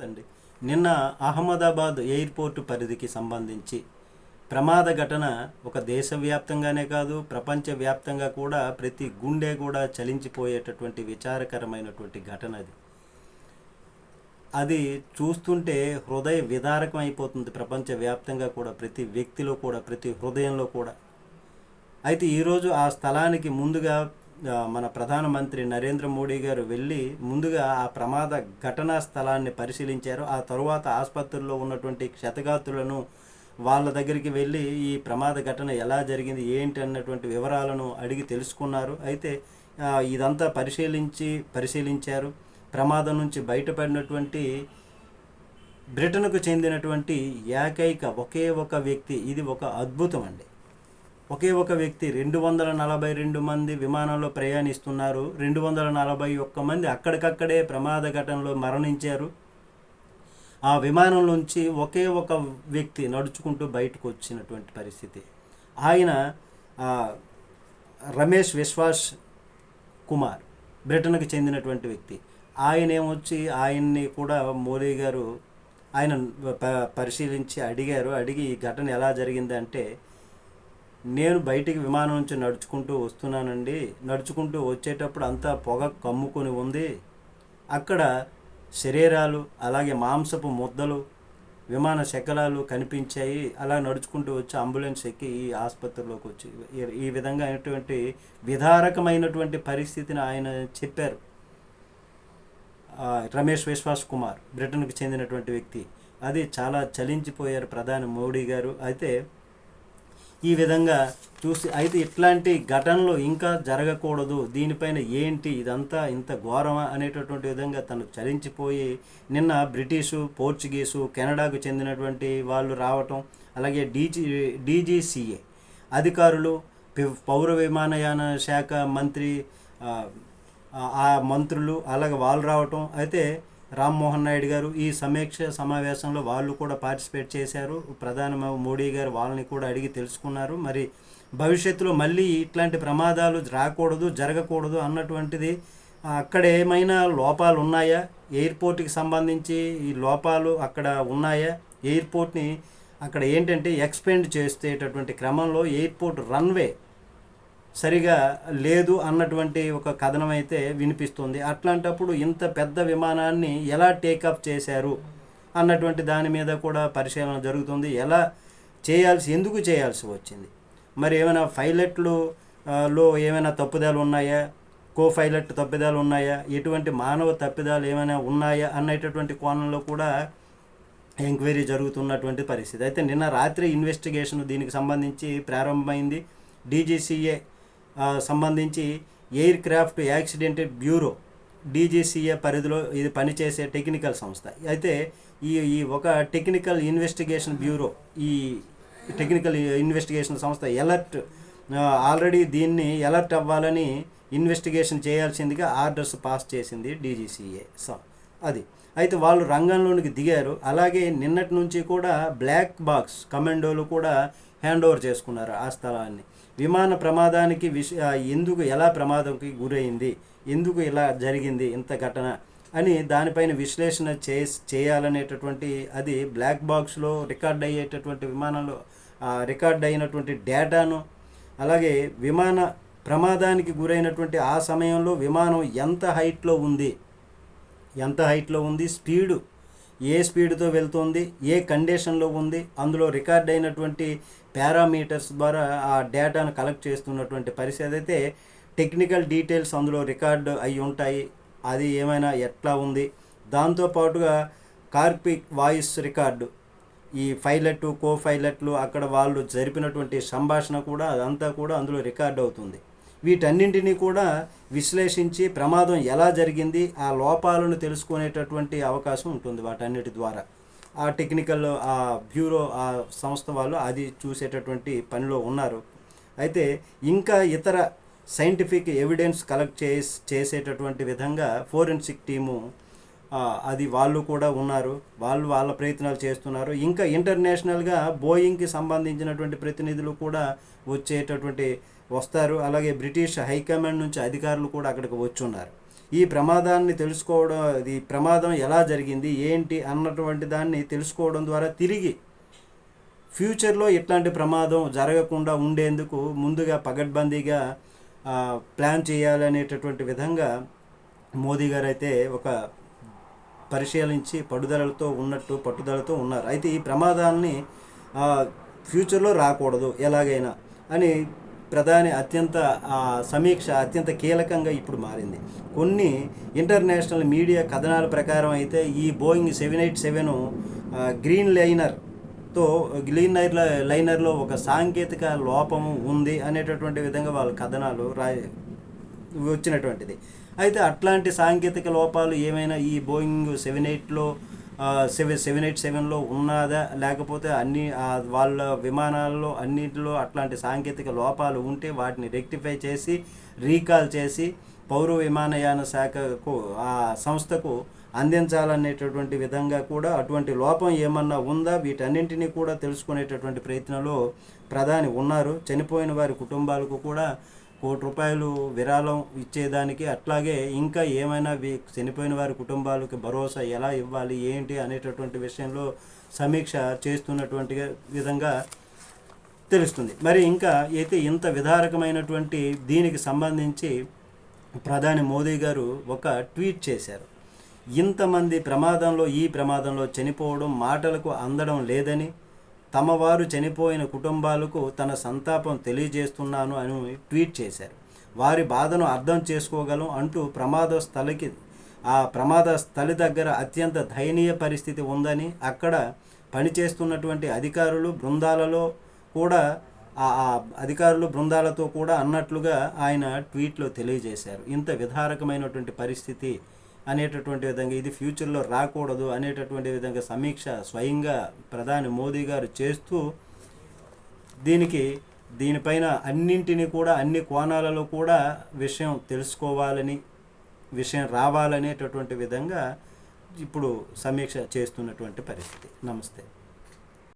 అండి. నిన్న అహ్మదాబాద్ ఎయిర్పోర్ట్ పరిధికి సంబంధించి ప్రమాద ఘటన ఒక దేశవ్యాప్తంగానే కాదు ప్రపంచవ్యాప్తంగా కూడా ప్రతి గుండె కూడా చలించిపోయేటటువంటి విచారకరమైనటువంటి ఘటన అది. అది చూస్తుంటే హృదయ విదారకం అయిపోతుంది ప్రపంచవ్యాప్తంగా కూడా ప్రతి వ్యక్తిలో కూడా ప్రతి హృదయంలో కూడా. అయితే ఈరోజు ఆ స్థలానికి ముందుగా మన ప్రధానమంత్రి నరేంద్ర మోడీ గారు వెళ్ళి ముందుగా ఆ ప్రమాద ఘటనా స్థలాన్ని పరిశీలించారు. ఆ తరువాత ఆసుపత్రుల్లో ఉన్నటువంటి క్షతగాతులను వాళ్ళ దగ్గరికి వెళ్ళి ఈ ప్రమాద ఘటన ఎలా జరిగింది ఏంటి అన్నటువంటి వివరాలను అడిగి తెలుసుకున్నారు. అయితే ఇదంతా పరిశీలించి పరిశీలించారు. ప్రమాదం నుంచి బయటపడినటువంటి బ్రిటన్కు చెందినటువంటి ఏకైక ఒకే ఒక వ్యక్తి. ఇది ఒక అద్భుతం అండి. ఒకే ఒక వ్యక్తి రెండు వందల నలభై రెండు మంది విమానంలో ప్రయాణిస్తున్నారు. రెండు వందల నలభై ఒక్క మంది అక్కడికక్కడే ప్రమాద ఘటనలో మరణించారు. ఆ విమానం నుంచి ఒకే ఒక వ్యక్తి నడుచుకుంటూ బయటకు వచ్చినటువంటి పరిస్థితి. ఆయన రమేష్ విశ్వాస్ కుమార్ బ్రిటన్కి చెందినటువంటి వ్యక్తి. ఆయన ఏమొచ్చి ఆయన్ని కూడా మోదీ గారు ఆయన పరిశీలించి అడిగారు. అడిగి ఈ ఘటన ఎలా జరిగిందంటే నేను బయటికి విమానం నుంచి నడుచుకుంటూ వస్తున్నానండి. నడుచుకుంటూ వచ్చేటప్పుడు అంతా పొగ కమ్ముకొని ఉంది. అక్కడ శరీరాలు అలాగే మాంసపు ముద్దలు విమాన శకలాలు కనిపించాయి. అలా నడుచుకుంటూ వచ్చి అంబులెన్స్ ఎక్కి ఈ ఆసుపత్రిలోకి వచ్చి ఈ- విధంగా అయినటువంటి విధారకమైనటువంటి పరిస్థితిని ఆయన చెప్పారు. రమేష్ విశ్వాస్ కుమార్ బ్రిటన్కి చెందినటువంటి వ్యక్తి. అది చాలా చలించిపోయారు ప్రధాని మోడీ గారు. అయితే ఈ విధంగా చూసి అయితే ఇట్లాంటి ఘటనలు ఇంకా జరగకూడదు. దీనిపైన ఏంటి ఇదంతా ఇంత ఘోరమా అనేటటువంటి విధంగా తను చలించిపోయి నిన్న బ్రిటిషు పోర్చుగీసు కెనడాకు చెందినటువంటి వాళ్ళు రావటం అలాగే డీజీ డీజీసీఏ అధికారులు పౌర విమానయాన శాఖ మంత్రి ఆ మంత్రులు అలాగే వాళ్ళు రావటం అయితే రామ్మోహన్ నాయుడు గారు ఈ సమీక్ష సమావేశంలో వాళ్ళు కూడా పార్టిసిపేట్ చేశారు. ప్రధాని మోడీ గారు వాళ్ళని కూడా అడిగి తెలుసుకున్నారు. మరి భవిష్యత్తులో మళ్ళీ ఇట్లాంటి ప్రమాదాలు రాకూడదు జరగకూడదు అన్నటువంటిది అక్కడ ఏమైనా లోపాలు ఉన్నాయా? ఎయిర్పోర్ట్కి సంబంధించి ఈ లోపాలు అక్కడ ఉన్నాయా? ఎయిర్పోర్ట్ని అక్కడ ఏంటంటే ఎక్స్పెండ్ చేసేటటువంటి క్రమంలో ఎయిర్పోర్ట్ రన్వే సరిగా లేదు అన్నటువంటి ఒక కథనం అయితే వినిపిస్తుంది. అట్లాంటప్పుడు ఇంత పెద్ద విమానాన్ని ఎలా టేకప్ చేశారు అన్నటువంటి దాని మీద కూడా పరిశీలన జరుగుతుంది. ఎలా చేయాల్సి ఎందుకు చేయాల్సి వచ్చింది? మరి ఏమైనా పైలట్లు లో ఏమైనా తప్పుదాలు ఉన్నాయా? కో పైలట్ తప్పిదాలు ఉన్నాయా? ఎటువంటి మానవ తప్పిదాలు ఏమైనా ఉన్నాయా? అనేటటువంటి కోణంలో కూడా ఎంక్వైరీ జరుగుతున్నటువంటి పరిస్థితి. అయితే నిన్న రాత్రి ఇన్వెస్టిగేషన్ దీనికి సంబంధించి ప్రారంభమైంది. డీజీసీఏ సంబంధించి aircraft accidented bureau DGCA పరిధిలో ఇది పనిచేసే టెక్నికల్ సంస్థ. అయితే ఈ ఈ ఒక టెక్నికల్ ఇన్వెస్టిగేషన్ బ్యూరో ఈ టెక్నికల్ ఇన్వెస్టిగేషన్ సంస్థ ఎలర్ట్ ఆల్రెడీ దీన్ని ఎలర్ట్ అవ్వాలని ఇన్వెస్టిగేషన్ చేయాల్సిందిగా ఆర్డర్స్ పాస్ చేసింది డీజీసీఏ సో అది. అయితే వాళ్ళు రంగంలోనికి దిగారు. అలాగే నిన్నటి నుంచి కూడా బ్లాక్ బాక్స్ కమాండోలు కూడా హ్యాండ్ ఓవర్ చేసుకున్నారు ఆ స్థలాన్ని. విమాన ప్రమాదానికి విష ఎందుకు ఎలా ప్రమాదంకి గురైంది ఎందుకు ఇలా జరిగింది ఇంత ఘటన అని దానిపైన విశ్లేషణ చే చేయాలనేటటువంటి అది బ్లాక్ బాక్స్లో రికార్డ్ అయ్యేటటువంటి విమానంలో రికార్డ్ అయినటువంటి డేటాను అలాగే విమాన ప్రమాదానికి గురైనటువంటి ఆ సమయంలో విమానం ఎంత హైట్లో ఉంది ఎంత హైట్లో ఉంది స్పీడు ఏ స్పీడ్తో వెళ్తుంది ఏ కండిషన్లో ఉంది అందులో రికార్డ్ అయినటువంటి పారామీటర్స్ ద్వారా ఆ డేటాను కలెక్ట్ చేస్తున్నటువంటి పరిస్థితి అయితే టెక్నికల్ డీటెయిల్స్ అందులో రికార్డ్ అయి ఉంటాయి. అది ఏమైనా ఎట్లా ఉంది? దాంతోపాటుగా కార్పిక్ వాయిస్ రికార్డు ఈ పైలట్ కో పైలట్లు అక్కడ వాళ్ళు జరిపినటువంటి సంభాషణ కూడా అదంతా కూడా అందులో రికార్డ్ అవుతుంది. వీటన్నింటినీ కూడా విశ్లేషించి ప్రమాదం ఎలా జరిగింది ఆ లోపాలను తెలుసుకునేటటువంటి అవకాశం ఉంటుంది వాటన్నిటి ద్వారా. ఆ టెక్నికల్ ఆ బ్యూరో ఆ సంస్థ వాళ్ళు అది చూసేటటువంటి పనిలో ఉన్నారు. అయితే ఇంకా ఇతర సైంటిఫిక్ ఎవిడెన్స్ కలెక్ట్ చేసేటటువంటి విధంగా ఫోరెన్సిక్ టీము అది వాళ్ళు కూడా ఉన్నారు. వాళ్ళు వాళ్ళ ప్రయత్నాలు చేస్తున్నారు. ఇంకా ఇంటర్నేషనల్గా బోయింగ్కి సంబంధించినటువంటి ప్రతినిధులు కూడా వచ్చేటటువంటి వస్తారు. అలాగే బ్రిటిష్ హైకమాండ్ నుంచి అధికారులు కూడా అక్కడికి వచ్చున్నారు. ఈ ప్రమాదాన్ని తెలుసుకోవడం ఇది ప్రమాదం ఎలా జరిగింది ఏంటి అన్నటువంటి దాన్ని తెలుసుకోవడం ద్వారా తిరిగి ఫ్యూచర్లో ఇట్లాంటి ప్రమాదం జరగకుండా ఉండేందుకు ముందుగా పగడ్బందీగా ప్లాన్ చేయాలనేటటువంటి విధంగా మోదీ గారు అయితే ఒక పరిశీలించి పడుదలతో ఉన్నట్టు పట్టుదలతో ఉన్నారు. అయితే ఈ ప్రమాదాన్ని ఫ్యూచర్లో రాకూడదు ఎలాగైనా అని ప్రధాని అత్యంత సమీక్ష అత్యంత కీలకంగా ఇప్పుడు మారింది. కొన్ని ఇంటర్నేషనల్ మీడియా కథనాల ప్రకారం అయితే ఈ Boeing seven eight seven Dreamliner Dreamliner లైనర్లో ఒక సాంకేతిక లోపము ఉంది అనేటటువంటి విధంగా వాళ్ళ కథనాలు రాయ వచ్చినటువంటిది. అయితే అట్లాంటి సాంకేతిక లోపాలు ఏమైనా ఈ బోయింగ్ సెవెన్ ఎయిట్లో సెవెన్ సెవెన్ ఎయిట్ సెవెన్లో ఉన్నదా? లేకపోతే అన్ని వాళ్ళ విమానాల్లో అన్నింటిలో అట్లాంటి సాంకేతిక లోపాలు ఉంటే వాటిని రెక్టిఫై చేసి రీకాల్ చేసి పౌర విమానయాన శాఖకు ఆ సంస్థకు అందించాలనేటటువంటి విధంగా కూడా అటువంటి లోపం ఏమన్నా ఉందా? వీటన్నింటినీ కూడా తెలుసుకునేటటువంటి ప్రయత్నంలో ప్రధాని ఉన్నారు. చనిపోయిన వారి కుటుంబాలకు కూడా కోటి రూపాయలు విరాళం ఇచ్చేదానికి అట్లాగే ఇంకా ఏమైనా చనిపోయిన వారి కుటుంబాలకు భరోసా ఎలా ఇవ్వాలి ఏంటి అనేటటువంటి విషయంలో సమీక్ష చేస్తున్నటువంటి విధంగా తెలుస్తుంది. మరి ఇంకా అయితే ఇంత విధారకమైనటువంటి దీనికి సంబంధించి ప్రధాని మోదీ గారు ఒక ట్వీట్ చేశారు. ఇంతమంది ప్రమాదంలో ఈ ప్రమాదంలో చనిపోవడం మాటలకు అందడం లేదని తమ వారు చనిపోయిన కుటుంబాలకు తన సంతాపం తెలియజేస్తున్నాను అని ట్వీట్ చేశారు. వారి బాధను అర్థం చేసుకోగలం అంటూ ప్రమాద స్థలికి ఆ ప్రమాద స్థలి దగ్గర అత్యంత దయనీయ పరిస్థితి ఉందని అక్కడ పనిచేస్తున్నటువంటి అధికారులు బృందాలలో కూడా ఆ ఆ అధికారులు బృందాలతో కూడా అన్నట్లుగా ఆయన ట్వీట్లో తెలియజేశారు. ఇంత విధారకమైనటువంటి పరిస్థితి అనేటటువంటి విధంగా ఇది ఫ్యూచర్లో రాకూడదు అనేటటువంటి విధంగా సమీక్ష స్వయంగా ప్రధాని మోదీ గారు చేస్తూ దీనికి దీనిపైన అన్నింటినీ కూడా అన్ని కోణాలలో కూడా విషయం తెలుసుకోవాలని విషయం రావాలనేటటువంటి విధంగా ఇప్పుడు సమీక్ష చేస్తున్నటువంటి పరిస్థితి. నమస్తే.